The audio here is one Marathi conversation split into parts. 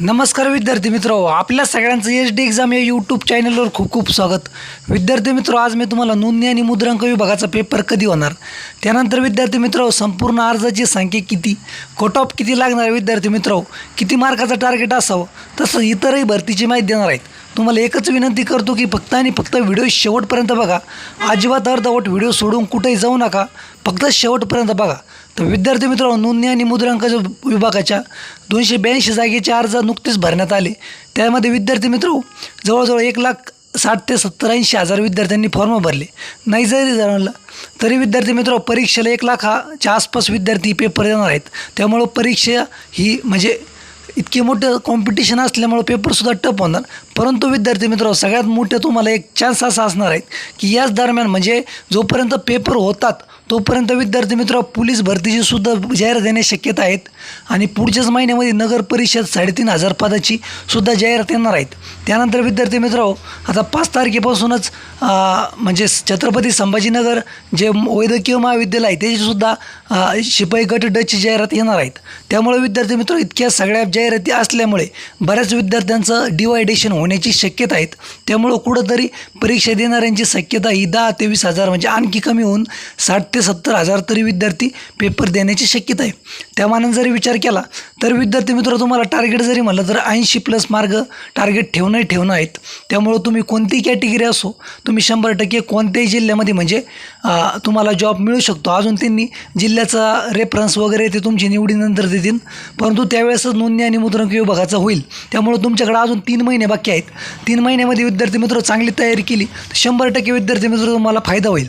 नमस्कार विद्यार्थी मित्र आपल्या सगळ्यांचं एच डी एक्झाम या यूट्यूब चॅनलवर खूप खूप स्वागत. विद्यार्थी मित्र आज मी तुम्हाला नोंदणी आणि मुद्रांक विभागाचा पेपर कधी होणार? त्यानंतर विद्यार्थी मित्र संपूर्ण अर्जाची संख्या किती? कट ऑफ किती लागणार आहे? विद्यार्थी मित्र किती मार्काचं टार्गेट असावं? तसं इतरही भरतीची माहिती देणार आहेत. तुम्हाला एकच विनंती करतो की फक्त आणि फक्त व्हिडिओ शेवटपर्यंत बघा. अजिबात अर्धवट व्हिडिओ सोडून कुठेही जाऊ नका. फक्त शेवटपर्यंत बघा. तर विद्यार्थी मित्रांनो नोंदणी आणि मुद्रांक विभागाच्या दोनशे ब्याऐंशी जागेचे अर्ज नुकतेच भरण्यात आले. त्यामध्ये विद्यार्थी मित्र जवळजवळ एक लाख साठ ते सत्तर ऐंशी हजार विद्यार्थ्यांनी फॉर्म भरले. नाही जरी जाणवलं तरी विद्यार्थी मित्र परीक्षेला एक लाखाच्या आसपास विद्यार्थी पेपर देणार आहेत. त्यामुळं परीक्षा ही म्हणजे इतके मोठं कॉम्पिटिशन असल्यामुळं पेपरसुद्धा टप होणार. परंतु विद्यार्थी मित्र सगळ्यात मोठं तुम्हाला एक चान्स असा असणार आहे की याच दरम्यान म्हणजे जोपर्यंत पेपर होतात तोपर्यंत विद्यार्थी मित्र पोलीस भरतीची सुद्धा जाहिरात देणे शक्यता आहेत. आणि पुढच्याच महिन्यामध्ये नगर परिषद साडेतीन हजार पदाची सुद्धा जाहिरात येणार आहेत. त्यानंतर विद्यार्थी मित्र आता पाच तारखेपासूनच म्हणजे छत्रपती संभाजीनगर जे वैद्यकीय महाविद्यालय आहे त्याचीसुद्धा शिपाई गट डची जाहिरात येणार आहेत. त्यामुळे विद्यार्थी मित्र इतक्या सगळ्या जाहिराती असल्यामुळे बऱ्याच विद्यार्थ्यांचं डिवायडेशन होण्याची शक्यता आहेत. त्यामुळं कुठंतरी परीक्षा देणाऱ्यांची शक्यता ही दहा तेवीस हजार म्हणजे आणखी कमी होऊन साठ ते सत्तर हजार तरी विद्यार्थी पेपर देण्याची शक्यता आहे. त्यामानाने जरी विचार केला तर विद्यार्थी मित्र तुम्हाला टार्गेट जरी म्हटलं तर ऐंशी प्लस मार्ग टार्गेट ठेवणं ठेवणं आहेत त्यामुळं तुम्ही कोणतीही कॅटेगरी असो तुम्ही शंभर टक्के कोणत्याही जिल्ह्यामध्ये म्हणजे तुम्हाला जॉब मिळू शकतो. अजून त्यांनी जिल्ह्याचा रेफरन्स वगैरे ते तुमची निवडीनंतर देतील. परंतु त्यावेळेसच नोंदणी आणि मुद्रांक विभागाचा होईल. त्यामुळं तुमच्याकडे अजून तीन महिने बाकी आहेत. तीन महिन्यामध्ये विद्यार्थी मित्र चांगली तयारी केली तर शंभर टक्के विद्यार्थी मित्र तुम्हाला फायदा होईल.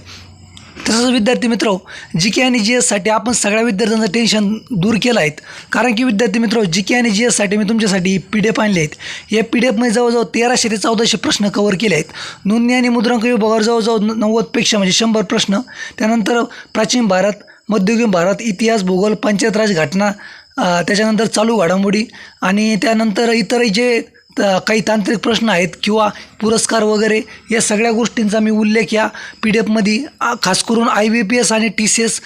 तसंच विद्यार्थी मित्र जी के आणि जी एससाठी आपण सगळ्या विद्यार्थ्यांचं टेन्शन दूर केलं आहेत. कारण की विद्यार्थी मित्र जी के आणि जी एससाठी मी तुमच्यासाठी पी डी एफ आणले आहेत. या पी डी एफमध्ये जवळजवळ तेराशे ते चौदाशे प्रश्न कवर केले आहेत. नोंदणी आणि मुद्रांक विभागावर जवळजवळ नव्वदपेक्षा म्हणजे शंभर प्रश्न. त्यानंतर प्राचीन भारत मध्ययुगीन भारत इतिहास भूगोल पंचायत राज घटना त्याच्यानंतर चालू घडामोडी आणि त्यानंतर इतरही जे त- काही तांत्रिक प्रश्न आहेत किंवा पुरस्कार वगैरे या सगळ्या गोष्टींचा मी उल्लेख या पी डी एफमध्ये आ, खास करून आय बी पी एस आणि टी सी एस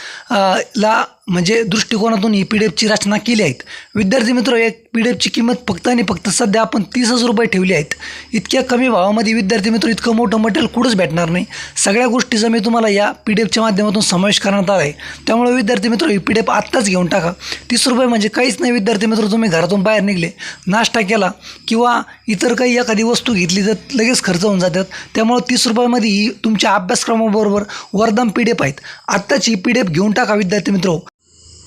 ला म्हणजे दृष्टिकोनातून ही पी डी एफची रचना केली आहेत. विद्यार्थी मित्र एक पी डी एफची किंमत फक्त आणि फक्त सध्या आपण तीसच रुपये ठेवली आहेत. इतक्या कमी भावामध्ये विद्यार्थी मित्र इतकं मोठं मटेरियल कुठंच भेटणार नाही. सगळ्या गोष्टीचा मी तुम्हाला या पी डी एफच्या माध्यमातून समावेश करण्यात आला आहे त्यामुळे विद्यार्थी मित्र ही पी डी एफ आत्ताच घेऊन टाका. तीस रुपये म्हणजे काहीच नाही विद्यार्थी मित्र तुम्ही घरातून बाहेर निघले नाश्ता केला किंवा इतर काही एखादी वस्तू घेतली तर लगेच खर्च होऊन जातात. त्यामुळे तीस रुपयामध्ये ही तुमच्या अभ्यासक्रमाबरोबर वरदान पी डी एफ आहेत. आत्ताची पी डी एफ घेऊन टाका विद्यार्थी मित्र.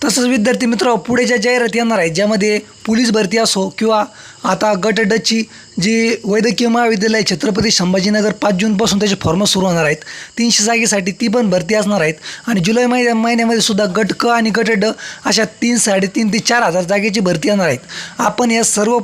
तसंच विद्यार्थी मित्र पुढे ज्या जाहिराती येणार आहेत ज्यामध्ये पोलीस भरती असो किंवा आता गट डची जी वैद्यकीय महाविद्यालय आहे, छत्रपती संभाजीनगर पाच जूनपासून त्याचे फॉर्म सुरू होणार आहेत. तीनशे जागेसाठी ती पण भरती असणार आहेत. आणि जुलै महिन्या महिन्यामध्ये सुद्धा गट क आणि गट ड अशा तीन साडेतीन ते चार हजार जागेची भरती येणार आहेत. आपण या सर्व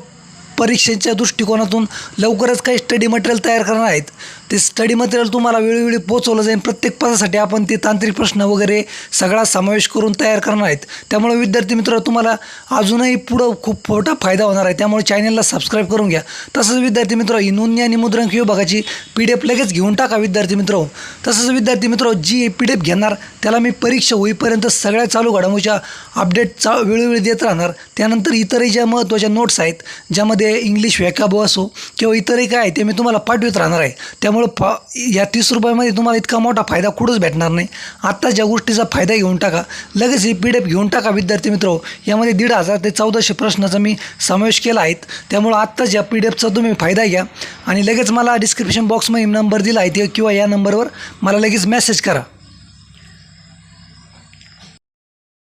परीक्षेच्या दृष्टिकोनातून लवकरच काही स्टडी मटेरियल तयार करणार आहेत. ते स्टडी मटेरियल तुम्हाला वेळोवेळी पोचवलं जाईल. प्रत्येक पदासाठी आपण ते तांत्रिक प्रश्न वगैरे सगळा समावेश करून तयार करणार आहेत. त्यामुळे विद्यार्थी मित्र तुम्हाला अजूनही पुढं खूप मोठा फायदा होणार आहे. त्यामुळे चॅनलला सबस्क्राईब करून घ्या. तसंच विद्यार्थी मित्र ही नोंदणी आणि मुद्रांक विभागाची पी डी एफ लगेच घेऊन टाका विद्यार्थी मित्र. तसंच विद्यार्थी मित्र जी पी डी एफ घेणार त्याला मी परीक्षा होईपर्यंत सगळ्या चालू घडामोडीच्या अपडेट चा वेळोवेळी देत राहणार. त्यानंतर इतरही ज्या महत्त्वाच्या नोट्स आहेत ज्यामध्ये इंग्लिश व्याकाबो असो किंवा इतरही काय आहे ते मी तुम्हाला पाठवत राहणार आहे. त्यामुळं फा या तीस रुपयामध्ये तुम्हाला इतका मोठा फायदा कुठंच भेटणार नाही. आत्ता ज्या गोष्टीचा फायदा घेऊन टाका लगेच ही पी डी एफ घेऊन टाका विद्यार्थी मित्र. यामध्ये दीड हजार ते चौदाशे प्रश्नाचा मी समावेश केला आहेत त्यामुळं आत्ताच या पी डी एफचा तुम्ही फायदा घ्या आणि लगेच मला डिस्क्रिप्शन बॉक्समध्ये नंबर दिला आहे ते किंवा या नंबरवर मला लगेच मेसेज करा.